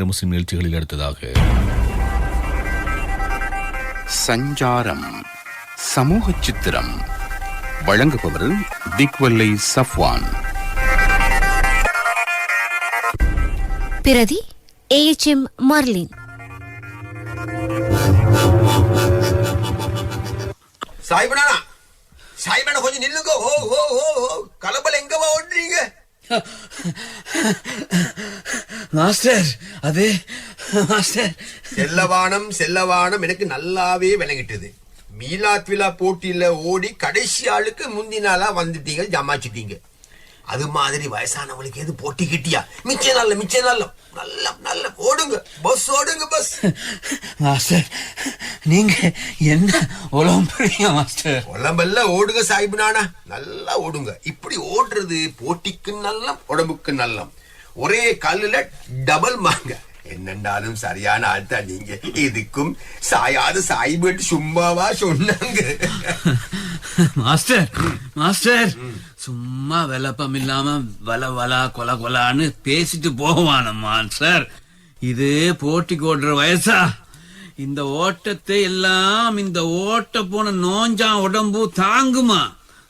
முஸ்லிம் நிகழ்ச்சிகளில் அடுத்ததாக. சஞ்சாரம் சமூக சித்திரம். வழங்குபவர் திக்வல்லை சஃப்வான். பிரதி ஏஎச்எம் மர்லின். சாய்பனானா சாய்பனா கொஞ்சம் நில்லுங்க. ஓ ஓ ஓ ஓ கலம்பல எங்கவா ஓடுறீங்க? மாஸ்டர் அது மாஸ்டர். செல்லவானம் செல்லவானம் எனக்கு நல்லாவே விளங்கிட்டது. மீலாத் விழா போட்டியில ஓடி கடைசி ஆளுக்கு முந்தினாலா வந்துட்டீங்க ஜமாச்சிட்டீங்க. அது மாதிரி வயசானவங்களுக்கு எது போட்டி கிட்டியா? மிச்ச நல்ல மிச்ச நல்ல நல்ல நல்ல ஓடுங்க. பஸ் ஓடுங்க பஸ். மாஸ்டர் நீங்க என்ன பெரிய மாஸ்டர்? உடம்பெல்லாம் ஓடுங்க சாய்பனானா நல்லா ஓடுங்க. இப்படி ஓடுறது போட்டிக்கு நல்லம் உடம்புக்கு நல்லம். ஒரே கல்லுல டபுள் மாங்க. என்னண்டாலும் சரியான ஆள் தான் நீங்க. இதுக்கும் சாயாது சாய்பட்டு சும்மாவா சொன்னாங்க. மாஸ்டர் மாஸ்டர் சும்மா விளப்பம் இல்லாம வல வலா கொல கொலான்னு பேசிட்டு போவானம்மா மாஸ்டர் இது போட்டி ஓடுற வயசா? இந்த ஓட்டத்தை எல்லாம் இந்த ஓட்ட போன நோஞ்சா உடம்பு தாங்குமா?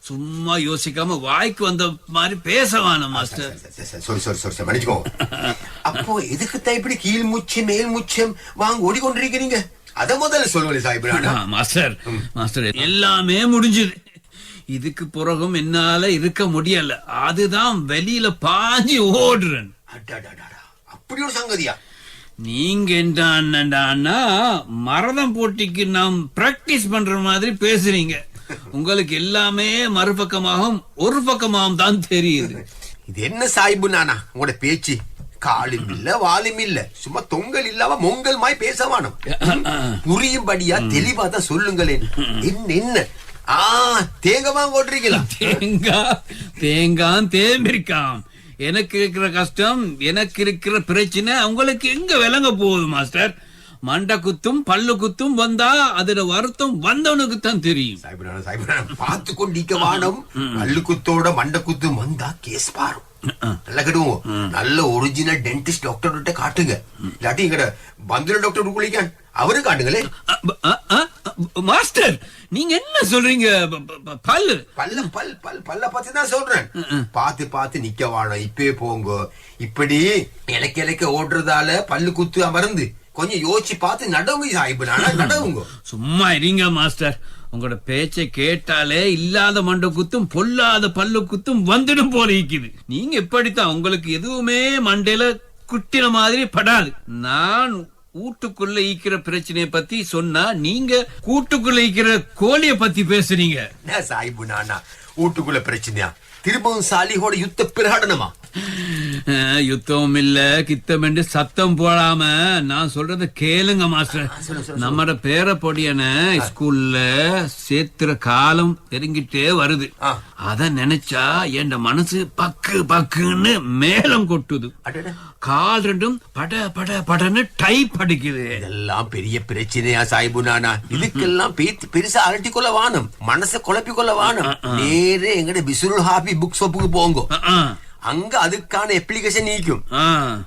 சும்மா யோசிக்காம வாய்க்கு வந்த மாதிரி பேசவான மாஸ்டர். Sorry sorry sorry மன்னிச்சுக்கோ. அப்போ எதுக்கு தான் இப்படி கீழ் மூச்சு மேல் மூச்சம் வாங்க ஓடிக்கொண்டிருக்கிறீங்க? அத முதல்ல சாய்பனானா ஆ, மாஸ்டர் மாஸ்டர் எல்லாமே முடிஞ்சது. இதுக்கு பிறகும் என்னால இருக்க முடியல. அதுதான் வெளியில பாஞ்சு ஓடுறேன். அப்படி ஒரு சங்கதியா? நீங்க என்னடான்னா மரதம் போட்டிக்கு நாம் பிராக்டிஸ் பண்ற மாதிரி பேசுறீங்க. உங்களுக்கு எல்லாமே மறுபக்கமாகவும் ஒரு பக்கமாகவும் தான் தெரியுது. இது என்ன சாய்பு நானா? உங்களோட பேச்சு. காலும் இல்ல வாலும் இல்ல. சும்மா தொங்கல் இல்லாம மொங்கல் மாய் பேசவானோம் புரியும்படியா தெளிவா தான் சொல்லுங்களேன். என்ன என்ன? ஆ தேங்கமா ஓட்டுறீங்களா தேங்காய் தேங்காய் தேம்பிருக்காம். எனக்கு இருக்கிற கஷ்டம் எனக்கு இருக்கிற பிரச்சனை உங்களுக்கு எங்க விளங்க போகுது மாஸ்டர்? மண்டை குத்தும் பல்லு குத்தும் வந்தா அதுல வருத்தம் வந்தவனுக்கு தான் தெரியும். சாய்புரான சாய்புரான பார்த்து கொண்டிருக்க வானம். பல்லு குத்தோட மண்டை குத்து வந்தா கேஸ் பாரும் நல்லா கட்டுவோம் நல்ல ஒரிஜினல் டென்டிஸ்ட் டாக்டர் கிட்ட காட்டுங்க. இல்லாட்டி எங்கட பந்திர டாக்டர் குளிக்கான். அவரு காட்டுங்களே. மாஸ்டர் நீங்க என்ன சொல்றீங்க? பல்லு. பல்ல பல் பல் பல்ல பத்தி தான் சொல்றேன். பார்த்து பார்த்து நிக்க வாழம் இப்பே போங்க. இப்படி இலக்க இலக்க ஓடுறதால பல்லு குத்து அமர்ந்து. கொஞ்சம் யோசிச்சு பார்த்து நடவுங்க சாய்பு நானா நடவுங்க. சும்மா இருங்க மாஸ்டர். உங்களோட பேச்சை கேட்டாலே இல்லாத மண்டை குத்தும் பொல்லாத பல்லு குத்தும் வந்துடும் போல இருக்குது. நீங்க எப்படித்தான் உங்களுக்கு எதுவுமே மண்டையில குட்டின மாதிரி படாது. நான் வீட்டுக்குள்ள ஈக்கிற பிரச்சனைய பத்தி சொன்னா நீங்க கூட்டுக்குள்ள ஈக்கிற கோழிய பத்தி பேசுறீங்க. சாய்பு நானா? வீட்டுக்குள்ள பிரச்சனையா? திரும்பவும் சாலிகோட யுத்த பிரகடனமா? யுத்தம் இல்ல கித்தம் என்று சத்தம் போடாம நான் சொல்றத கேளுங்க மாஸ்டர். நம்மட பேர பொடியன ஸ்கூல்ல சேர்த்துற காலம் நெருங்கிட்டே வருது. அத நினைச்சா என் மனசு பக்கு பக்குன்னு மேலம் கொட்டுது. கால் ரெண்டும் பட பட படன்னு டைப் அடிக்குது. இதெல்லாம் பெரிய பிரச்சனையா சாய்பு நானா? இதுக்கெல்லாம் பெருசா அலட்டி கொள்ள வானம் மனசை குழப்பி கொள்ள வானம் நேரே எங்கட பிசுருல் ஹாபி புக் ஷாப்புக்கு போங்க. அங்க அதுக்கான அப்ளிகேஷன் நீக்கும்.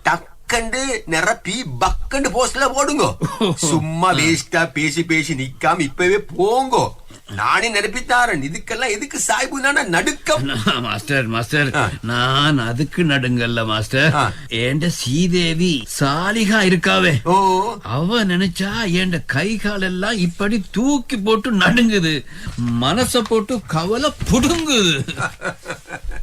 டக்கண்டு நிரப்பி பக்கண்டு போஸ்ட்ல போடுங்க. சும்மா வேஸ்டா பேசி பேசி நிக்காம இப்பவே போங்க. நானே நிரப்பித்தாரன் இதுக்கெல்லாம் எதுக்கு சாய்பு நடுக்கம்? Master master. நான் அதுக்கு நடுங்கல்ல மாஸ்டர். ஏண்ட சீதேவி சாலிகா இருக்காவே. ஓ. அவ நினைச்சா என் கை கால் எல்லாம் இப்படி தூக்கி போட்டு நடுங்குது. மனச போட்டு கவலை புடுங்குது.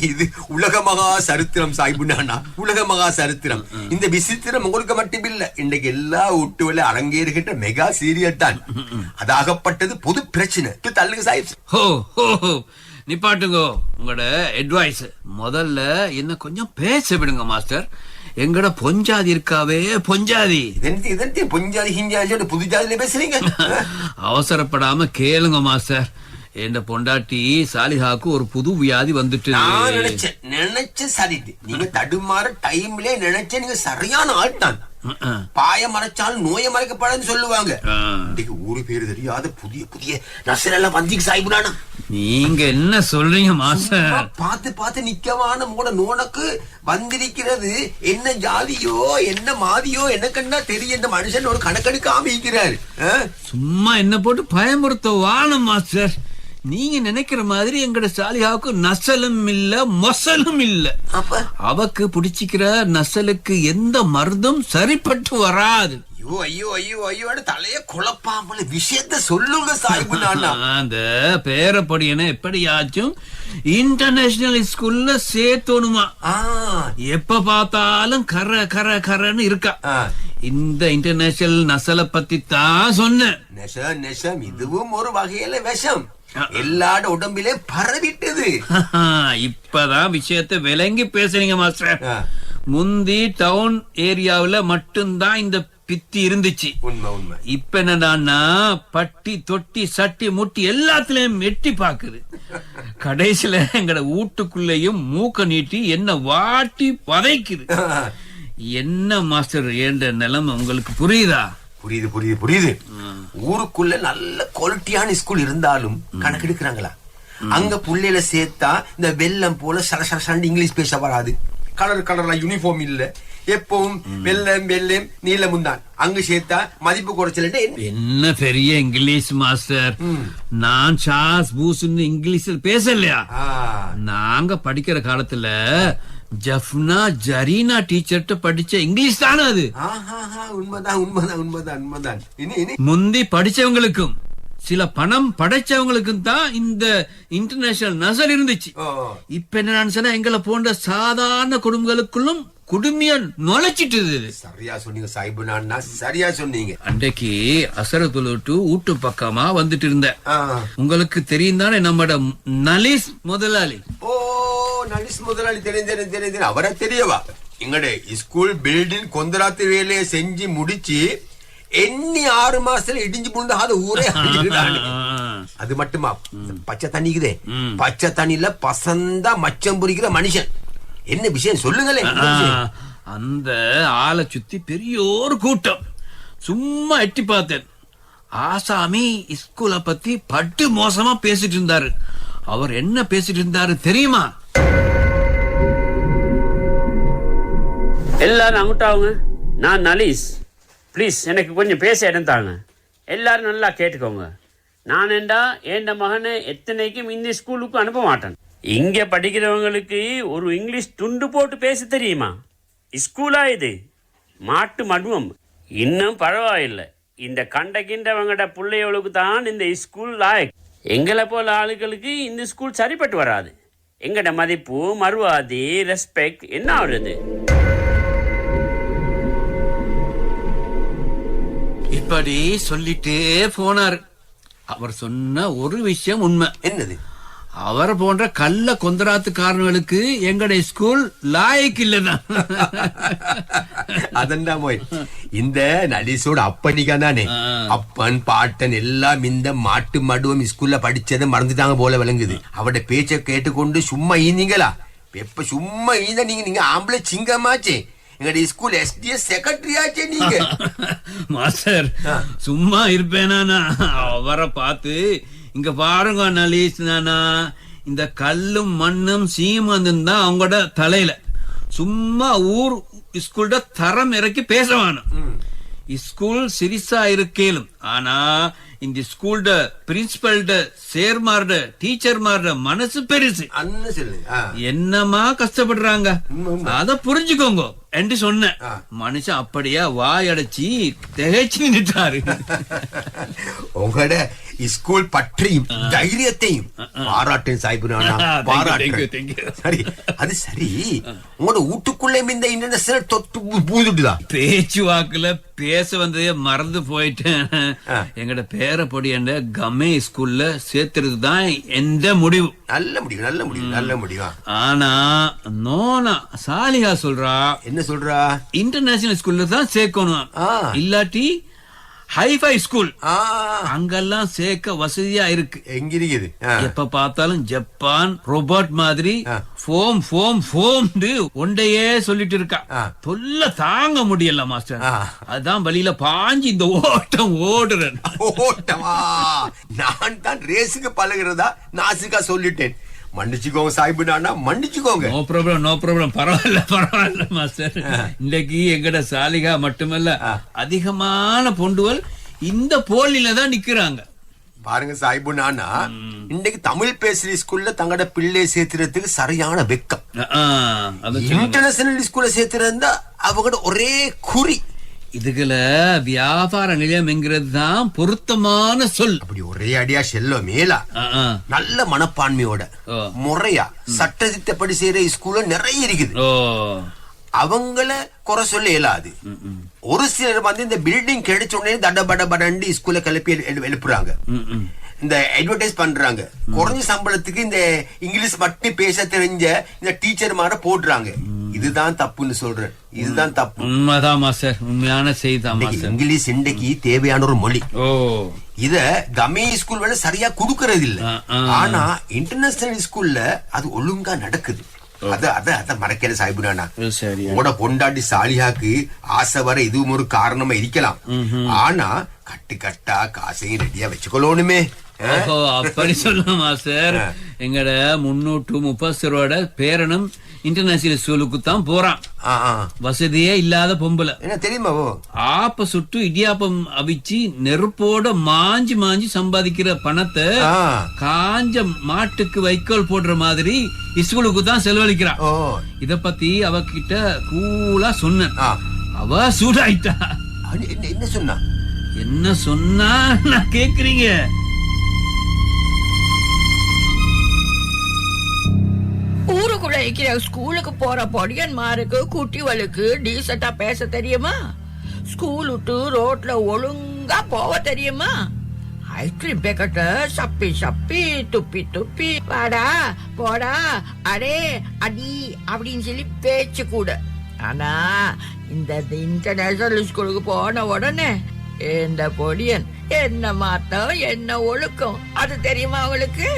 இது உலக மகா சரித்திரம் சாய்பு நானா உலக மகா சரித்திரம். இந்த விசித்திரம் உங்களுக்கு மட்டுமில்ல இன்றைக்கு எல்லா வீட்டுல அரங்கேறுகின்ற மெகா சீரியல் தான். அதாகப்பட்டது பொது பிரச்சனை. தள்ளுங்க சாஹிப். நிப்பாட்டுங்கோ. உங்களோட அட்வைஸ் முதல்ல என்ன கொஞ்சம் பேச விடுங்க மாஸ்டர் எங்கட பொஞ்சாதி இருக்காவே பொஞ்சாதி. பொஞ்சாதி ஹிஞ்சாதி புது ஜாதியில பேசுறீங்க? அவசரப்படாம கேளுங்க மாஸ்டர் என் பொண்டாட்டி சாலிஹாக்கு ஒரு புது வியாதி வந்துட்டு நான் நினைச்சேன். நினைச்சேன் சரிட்டு நீங்க தடுமாற டைம்ல நினைச்ச நீங்க சரியான ஆள் தான். பாய மறைச்சாலும் நோய மறைக்கப்படாதுன்னு சொல்லுவாங்க. இன்னைக்கு ஊரு பேரு தெரியாத புதிய புதிய நசரெல்லாம் வந்திக்கு சாய்புடானா நீங்க என்ன சொல்றீங்க மாஸ்டர்? சும்மா பார்த்து பார்த்து நிக்கவான மூட நோனக்கு வந்திருக்கிறது. என்ன ஜாதியோ என்ன மாதியோ என்ன கண்டா தெரியும். இந்த மனுஷன் ஒரு கணக்கெடுக்க ஆமிக்கிறாரு சும்மா என்ன போட்டு பயமுறுத்த வானம் மாஸ்டர். நீங்க நினைக்கிற மாதிரி எங்கட சாலிகாவுக்கு நசலும் இல்ல மொசலும் இல்ல. அவக்கு பிடிச்சிக்கிற நசலுக்கு எந்த மருந்தும் சரிப்பட்டு வராது. ஐயோ ஐயோ ஐயோ ஐயோ தலைய குழப்பாமல. விஷயத்த சொல்லுங்க நானா அந்த பேரப்படியனை எப்படியாச்சும் இன்டர்நேஷனல் ஸ்கூல்ல சேர்த்தோணுமா. ஆ, எப்ப பார்த்தாலும் கர கர கரன்னு இருக்கா. இந்த இன்டர்நேஷனல் நசலை பத்தி தான் சொன்னேன். நெசம் நெசம் இதுவும் ஒரு வகையில விஷம். எல்லாட உடம்பிலே பரவிட்டது. இப்பதான் விஷயத்தை விளங்கி பேசுறீங்க மாஸ்டர். முந்தி டவுன் ஏரியாவுல மட்டும்தான் இந்த பித்தி இருந்துச்சு. உண்மை உண்மை. இப்ப என்னடான்னா பட்டி தொட்டி சட்டி முட்டி எல்லாத்துலயும் எட்டி பாக்குது. கடைசியில எங்கட வீட்டுக்குள்ளேயும் மூக்க நீட்டி என்ன வாட்டி பதைக்குது என்ன மாஸ்டர் ஏண்ட நிலைமை? உங்களுக்கு புரியுதா? புரியுது புரியுது புரியுது. ஊருக்குள்ள நல்ல குவாலிட்டியான ஸ்கூல் இருந்தாலும் கணக்கெடுக்கிறாங்களா? அங்க புள்ளையில சேர்த்தா இந்த வெள்ளம் போல சர சர சரண்டு இங்கிலீஷ் பேச வராது. கலர் கலர்ல யூனிஃபார்ம் இல்ல. எப்பவும் வெள்ளம் வெள்ளம் நீளமும் தான் அங்க சேர்த்தா மதிப்பு குறைச்சல் என்ன? என்ன பெரிய இங்கிலீஷ் மாஸ்டர். நான் சாஸ் பூஸ்ன்னு இங்கிலீஷ்ல பேசலையா? நாங்க படிக்கிற காலத்துல ஜஃப்னா ஜரீனா டீச்சர்ட்ட படிச்ச இங்கிலீஷ் தானே அது. உண்மைதான் உண்மைதான் உண்மைதான் உண்மைதான். இனி இனி. முந்தி படிச்சவங்களுக்கும் சில பணம் படைச்சவங்களுக்கும் தான் இந்த இன்டர்நேஷனல் நசல் இருந்துச்சு. இப்ப என்னன்னு சொன்னா எங்களை போன்ற சாதாரண குடும்பங்களுக்குள்ளும் குடுமையா நுழைச்சிட்டு சரியா சொன்னீங்க சாய்பு நான்னா சரியா சொன்னீங்க. அன்றைக்கு அசர தொழுட்டு வீட்டு பக்கமா வந்துட்டு இருந்தேன். உங்களுக்கு தெரியும் தானே நம்மட நலிஸ் முதலாளி. ஓ நடிஸ் முதலாளி. தெரியும் தெரியும். அவரை தெரியவா? எங்கட ஸ்கூல் பில்டிங் கொந்தராத்து வேலையை செஞ்சு முடிச்சு எண்ணி ஆறு மாசத்துல இடிஞ்சு புழுந்தாத ஊரே அழிஞ்சுக்கிட்டானு. அது மட்டுமா? பச்சை தண்ணிக்குதே. பச்சை தண்ணியில பசந்தா மச்சம் புரிக்கிற மனுஷன். என்ன விஷயம்? சொல்லுங்களேன் அந்த ஆளை சுத்தி பெரிய ஒரு கூட்டம். சும்மா எட்டி பார்த்தேன். ஆசாமி ஸ்கூலை பத்தி பட்டு மோசமா பேசிட்டு இருந்தாரு. அவர் என்ன பேசிட்டு இருந்தாரு தெரியுமா? எல்லாரும் அங்கிட்டாவுங்க நான் நலீஸ். ப்ளீஸ் எனக்கு கொஞ்சம் பேச இடம் தாங்க. எல்லாரும் நல்லா கேட்டுக்கோங்க. நான் ஏண்டா என் மகனை எத்தனைக்கும் இந்த ஸ்கூலுக்கு அனுப்ப மாட்டேன். இங்கே படிக்கிறவங்களுக்கு ஒரு இங்கிலீஷ் துண்டு போட்டு பேச தெரியுமா? ஸ்கூலா இது? மாட்டு மடுவம். இன்னும் பரவாயில்லை. இந்த கண்டகின்றவங்கட பிள்ளைகளுக்கு தான் இந்த ஸ்கூல் லாயக். எங்களை போல ஆளுகளுக்கு இந்த ஸ்கூல் சரிப்பட்டு வராது. எங்கட மதிப்பு மறுவாதி ரெஸ்பெக்ட் என்ன ஆகுறது? இப்படி சொல்லிட்டே போனாரு. அவர் சொன்ன ஒரு விஷயம் உண்மை. என்னது? அவரை போன்ற கள்ள கொந்தராத்துக்காரர்களுக்கு எங்கடைய ஸ்கூல் லாயக்கு இல்லதான் அதண்டா போய் இந்த நடிசோட அப்பனிக்கா தானே. அப்பன் பாட்டன் எல்லாம் இந்த மாட்டு மடுவம் ஸ்கூல்ல படிச்சதை மறந்துட்டாங்க போல விளங்குது. அவட பேச்ச கேட்டுக்கொண்டு சும்மா ஈந்தீங்களா? எப்ப சும்மா ஈந்த நீங்க நீங்க ஆம்பளை சிங்கமாச்சே. எங்கட ஸ்கூல் எஸ்டிஎஸ் செக்ரட்டரி ஆச்சே நீங்க. மாஸ்டர் சும்மா இருப்பேனா? அவரை பார்த்து இங்க பாருங்க நலீஸ் நானா. இந்த கல்லும் மண்ணும் சீமந்தும் தான் அவங்களோட தலையில. சும்மா ஊர் ஸ்கூல்ட தரம் இறக்கி பேசவானும் ஸ்கூல் சிரிசா இருக்கேலும். ஆனா இந்த ஸ்கூல்ட பிரின்சிபல்ட சேர்மார்ட டீச்சர்மார்ட மனசு பெருசு. என்னமா கஷ்டப்படுறாங்க. அத புரிஞ்சுக்கோங்க. என்று சொன்னேன். மனுஷன் அப்படியே வாயடைச்சு திகைச்சு நின்னுட்டாரு. உங்களோட ஸ்கூல் பற்றியும் தைரியத்தையும் பாராட்டேன் சாய்பு. சரி அது சரி. உங்களோட வீட்டுக்குள்ளே இந்த இன்டர்நேஷனல் தொட்டு பூதுட்டுதா பேச்சு வாக்குல பேச வந்ததே மறந்து போயிட்டேன். எங்கட பேர பொடியண்ட கமே ஸ்கூல்ல சேர்த்துறது தான் எந்த முடிவு? நல்ல முடிவு நல்ல முடிவு நல்ல முடிவா? ஆனா நோனா சாலிகா சொல்றா. என்ன சொல்றா? இன்டர்நேஷனல் ஸ்கூல்ல தான் சேர்க்கணும். இல்லாட்டி ஹைஃபை ஸ்கூல் அங்கெல்லாம் சேர்க்க வசதியா இருக்கு. எங்க இருக்குது. எப்ப பார்த்தாலும் ஜப்பான் ரோபோட் மாதிரி. ஃபோம் ஃபோம் ஃபோம் ஒண்டையே சொல்லிட்டு இருக்கா. தொல்ல தாங்க முடியல மாஸ்டர். அதான் வழியில பாஞ்சு இந்த ஓட்டம் ஓடுறேன். ஓட்டமா நான் தான் ரேஸுக்கு பழகுறதா நாசுக்கா சொல்லிட்டேன். மன்னிச்சுக்கோங்க சாய்பு நானா மன்னிச்சுக்கோங்க. நோ ப்ராப்ளம் நோ ப்ராப்ளம் பரவாயில்ல பரவாயில்ல மாஸ்டர் இன்னைக்கு எங்கட சாலிகா மட்டுமல்ல. அதிகமான பொண்டுகள் இந்த போலில தான் நிக்கிறாங்க. பாருங்க சாய்பு நானா இன்னைக்கு தமிழ் பேசுற ஸ்கூல்ல தங்களோட பிள்ளை சேர்த்துறதுக்கு சரியான வெக்கம். இன்டர்நேஷனல் ஸ்கூல்ல சேர்த்துறதா அவங்களோட ஒரே குறி. இதுக்குல வியாபார நிலையம்ங்கிறது தான் பொருத்தமான சொல். அப்படி ஒரே அடியா செல்ல மேலா. நல்ல மனப்பான்மையோட. முறையா சட்டத்திட்டப்படி செய்யற ஸ்கூல்ல நிறைய இருக்குது. அவங்கள குறை சொல்ல இயலாது. ஒரு சிலர் வந்து இந்த பில்டிங் கிடைச்ச உடனே தட பட படண்டு ஸ்கூல்ல கிளப்பி எழு- எழு- எழுப்புறாங்க. இந்த அட்வர்டைஸ் பண்றாங்க. குறைஞ்ச சம்பளத்துக்கு இந்த இங்கிலீஷ் மட்டும் பேச தெரிஞ்ச இந்த டீச்சர் மாதிரி போடுறாங்க. இதுதான் தப்புன்னு சொல்றேன். இதுதான் தப்பு. உண்மைதான் மாஸ்டர். உண்மையான மாஸ்டர். இங்கிலீஷ் இன்றைக்கு தேவையான ஒரு மொழி. ஓ. இத கமே ஸ்கூல் வேலை சரியா குடுக்கறது இல்ல. ஆனா இன்டர்நேஷனல் ஸ்கூல்ல அது ஒழுங்கா நடக்குது. அத அத அத மறக்கிற சரியா. உங்களோட பொண்டாட்டி சாலியாக்கு ஆசை வர இதுவும் ஒரு காரணமா இருக்கலாம். ஆனா கட்டு கட்டா காசையும் ரெடியா வச்சுக்கொள்ளணுமே? ஓஹோ அப்படி சொல்லலாம் மாஸ்டர் எங்கட முன்னூற்று முப்பது பேரனும் இன்டர்நேஷனல் ஸ்கூலுக்கு தான் போறான். வசதியே இல்லாத பொம்பளை. என்ன தெரியுமாவோ ஆப்ப சுட்டு இடியாப்பம் அவிச்சு நெருப்போட மாஞ்சி மாஞ்சி சம்பாதிக்கிற பணத்தை. காஞ்ச மாட்டுக்கு வைக்கோல் போடுற மாதிரி ஸ்கூலுக்கு தான் செலவழிக்கிறான். இத பத்தி அவகிட்ட கூலா சொன்னேன். ஆ. அவ சூடாயிட்டா. என்ன சொன்னா? என்ன சொன்னா? நான் கேக்குறீங்க. ஊருக்குள்ள இருக்கிற ஸ்கூலுக்கு போற பொடியன்மாருக்கு குட்டிவளுக்கு டீசெண்டா பேச தெரியுமா? ஸ்கூல் விட்டு ரோட்ல ஒழுங்கா போக தெரியுமா? ஐஸ்கிரீம் பேக்கெட்ட சப்பி சப்பி துப்பி துப்பி. வாடா போடா அடே அடி அப்படின்னு சொல்லி பேச்சு கூட. ஆனா இந்த இன்டர்நேஷனல் ஸ்கூலுக்கு போன உடனே இந்த பொடியன் என்ன மாத்தம் என்ன ஒழுக்கம்? அது தெரியுமா அவளுக்கு?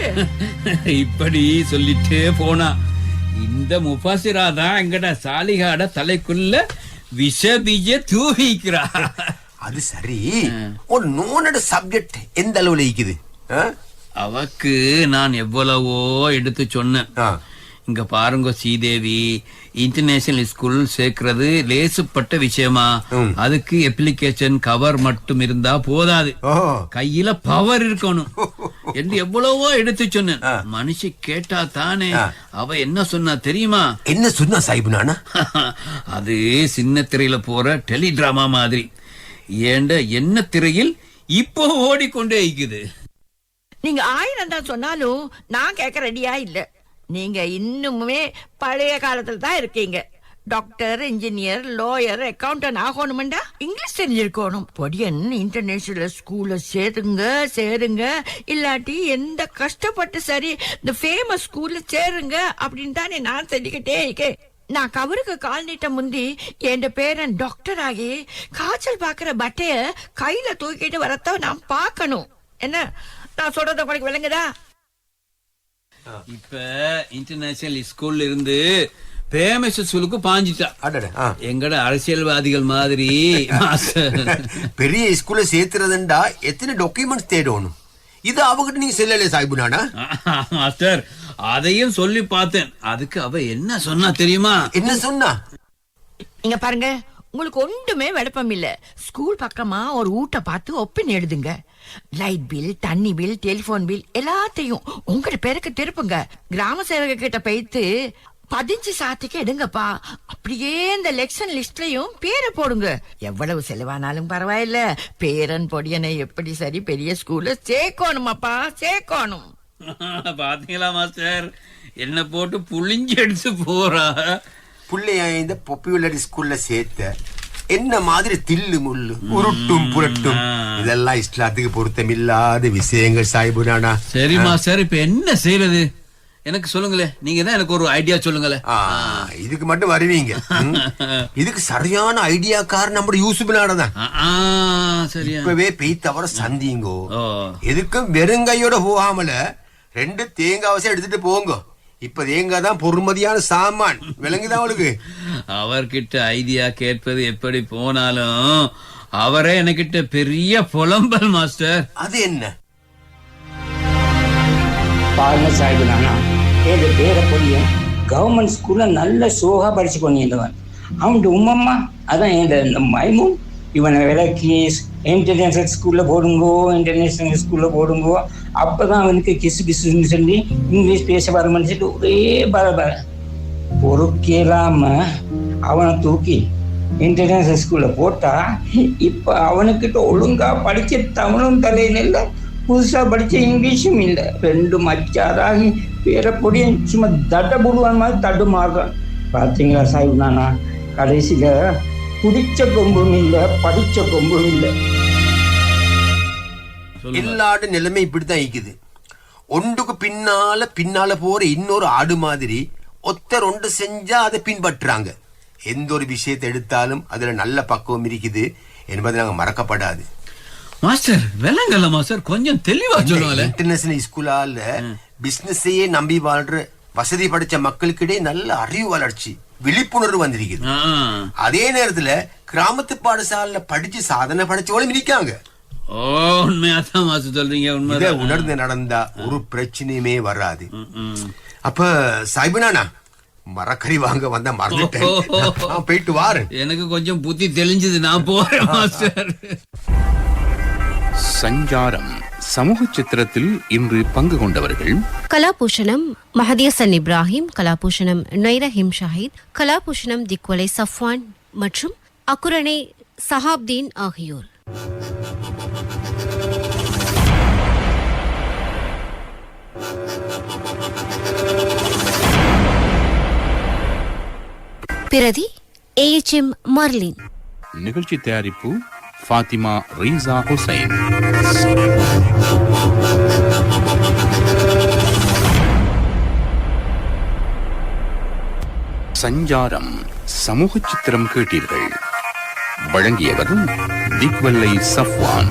இப்படி சொல்லிட்டே போனா. இந்த முபாசிரா தான் எங்கட சாலிகாட தலைக்குள்ள விஷ பீஜ தூவிக்கிறா. அது சரி. ஒரு நோனோட சப்ஜெக்ட் எந்த அளவுல இருக்குது ஆ? அவக்கு நான் எவ்வளவோ எடுத்து சொன்னேன். இங்க பாருங்க ஸ்ரீதேவி. இன்டர்நேஷனல் ஸ்கூல் சேர்க்கிறது லேசுப்பட்ட விஷயமா. அதுக்கு அப்ளிகேஷன் கவர் மட்டும் இருந்தா போதாது. கையில பவர் இருக்கணும். என்று எவ்வளவோ எடுத்து சொன்னேன். மனுஷி கேட்டா தானே. அவ என்ன சொன்னா தெரியுமா? என்ன சொன்னா சாஹிப் நானா? அது சின்ன திரையில போற டெலி டிராமா மாதிரி. ஏண்ட என்ன திரையில் இப்போ ஓடிக்கொண்டே இருக்குது? நீங்க ஆயிரம் தான் சொன்னாலும் நான் கேட்க ரெடியா இல்ல. நீங்க இன்னுமே பழைய காலத்துல தான் இருக்கீங்க. டாக்டர் இன்ஜினியர் லாயர் அக்கௌண்டன்ட் ஆகணுமெண்டா இங்கிலீஷ் தெரிஞ்சிருக்கணும். பொடியன் இன்டர்நேஷனல் ஸ்கூல்ல சேருங்க சேருங்க. இல்லாட்டி எந்த கஷ்டப்பட்டு சரி இந்த ஃபேமஸ் ஸ்கூல்ல சேருங்க அப்படின்னு தானே நான் சொல்லிக்கிட்டே இருக்கேன். நான் கவருக்கு கால் நீட்ட முந்தி என் பேரன் டாக்டர் ஆகி காய்ச்சல் பாக்குற பட்டைய கையில தூக்கிட்டு வரத்த நான் பார்க்கணும். என்ன? நான் சொல்றத உங்களுக்கு விளங்குதா? இப்ப இன்டர்நேஷனல் ஸ்கூல்ல இருந்து பேமஸ் ஸ்கூலுக்கு பாஞ்சிட்டா. அடட ஆ. எங்கட அரசியல்வாதிகள் மாதிரி. பெரிய ஸ்கூல்ல சேர்த்துறதுண்டா எத்தனை டாக்குமெண்ட்ஸ் தேடணும்? இது அவகிட்ட நீங்க சொல்லல சாஹிப் நானா? மாஸ்டர் அதையும் சொல்லி பார்த்தேன். அதுக்கு அவ என்ன சொன்னா தெரியுமா? என்ன சொன்னா? இங்க பாருங்க உங்களுக்கு ஒன்றுமே விளப்பம் இல்ல. ஸ்கூல் பக்கமா ஒரு ஊட்ட பார்த்து ஒப்பின் எழுதுங்க. லைட் பில் தண்ணி பில் டெலிபோன் பில் எல்லாத்தையும் உங்க பேருக்கு திருப்புங்க. கிராம சேவக கிட்ட போயிட்டு பதிஞ்சு சாத்திக்கு எடுங்கப்பா. அப்படியே இந்த லெக்ஷன் லிஸ்ட்லயும் பேரை போடுங்க. எவ்வளவு செலவானாலும் பரவாயில்ல. பேரன் பொடியனை எப்படி சரி பெரிய ஸ்கூல்ல சேர்க்கணுமாப்பா சேர்க்கணும். பாத்தீங்களா மாஸ்டர் என்ன போட்டு புளிஞ்சு எடுத்து போறா. புள்ளைய இந்த பாப்புலர் ஸ்கூல்ல சேர்த்த. என்ன மாதிரி தில்லு முள்ளு உருட்டும் புரட்டும். இதெல்லாம் இஸ்லாத்துக்கு பொருத்தமில்லாத விஷயங்கள் சாஹிபு நானா. சரி மாஸ்டர் இப்ப என்ன செய்யறது எனக்கு சொல்லுங்களேன். நீங்க தான் எனக்கு ஒரு ஐடியா சொல்லுங்களேன். இதுக்கு மட்டும் வருவீங்க. இதுக்கு சரியான ஐடியாக்காரன் நம்ம யூசுப் தான். ஆ, ஆ, சரியா. இப்பவே பெய் தவிர சந்திங்கோ. எதுக்கும் வெறுங்கையோட போகாமல ரெண்டு தேங்காய் எடுத்துட்டு போங்க. இப்ப தேங்காய் தான் பொறுமதியான சாமான். விளங்குதான் அவளுக்கு? அவர்கிட்ட ஐடியா கேட்பது எப்படி போனாலும் அவரே என்கிட்ட பெரிய புலம்பல் மாஸ்டர். அது என்ன? பாருங்க சாஹிப் நானா ஏது பேர பொடிய? கவர்மெண்ட் ஸ்கூல்ல நல்ல சோகா படிச்சு கொண்டிருந்தவன். அவன் உம்மம்மா அதான் இந்த மைமும் இவனை விலக்கி இன்டர்நேஷனல் ஸ்கூலில் போடுங்கோ இன்டர்நேஷ்னல் ஸ்கூலில் போடுங்கோ. அப்போ தான் அவனுக்கு கிசு கிசுன்னு சொல்லி இங்கிலீஷ் பேச வரமான்னு சொல்லிட்டு ஒரே பர பர. அவனை தூக்கி இன்டர்நேஷனல் ஸ்கூலில் போட்டா இப்போ அவனுக்கிட்ட ஒழுங்கா படிச்ச தமிழும் தலையில் இல்லை புதுசாக படித்த இங்கிலீஷும் இல்லை. ரெண்டு மச்சாராகி பேர சும்மா தட்ட போடுவான் மாதிரி தட்டு மாறுறான் பார்த்தீங்களா சாஹிப் நானா? கடைசியில் குடிச்ச கொம்பும் இல்லை படித்த கொம்பும் இல்லை. எல்லாடு நிலைமை இப்படித்தான் இருக்குது. ஒன்றுக்கு பின்னால பின்னால போற இன்னொரு ஆடு மாதிரி ஒத்தர் ஒன்று செஞ்சா அதை பின்பற்றுறாங்க. எந்த ஒரு விஷயத்தை எடுத்தாலும் அதுல நல்ல பக்குவம் இருக்குது என்பது நாங்க மறக்கப்படாது. மாஸ்டர் விலங்கல்ல மாஸ்டர் கொஞ்சம் தெளிவா சொல்லுங்களேன். இன்டர்நேஷனல் ஸ்கூலால பிசினஸையே நம்பி வாழ்ற வசதி படைச்ச மக்களுக்கிடையே நல்ல அறிவு வளர்ச்சி விழிப்புணர்வு வந்திருக்குது. அதே நேரத்துல கிராமத்து பாடசாலைல படிச்சு சாதனை படைச்சவங்களும் இருக்காங்க. சொல்றீங்க உணர்ந்து நடந்தா ஒரு பிரச்சனையுமே வராது. அப்ப சாய்பனானா மரக்கறி வாங்க வந்தா மறந்துட்டேன். போயிட்டு வாரேன் எனக்கு கொஞ்சம் புத்தி தெளிஞ்சது நான் போறேன் மாஸ்டர். சஞ்சாரம் சமூக சித்திரத்தில் இன்று பங்கு கொண்டவர்கள். கலாபூஷணம் மஹதியசன் இப்ராஹிம் கலாபூஷணம் நைரஹிம் ஷாஹித் கலாபூஷணம் திக்வலை சஃப்வான் மற்றும் அக்குரணை சஹாப்தீன் ஆகியோர். பிரதி ஏஎச்எம் மர்லின். நிகழ்ச்சி தயாரிப்பு ஃபாத்திமா ரீசா ஹுசைன். சஞ்சாரம் சமூக சித்திரம் கேட்டீர்கள். வழங்கியவர் திக்வல்லை சஃப்வான்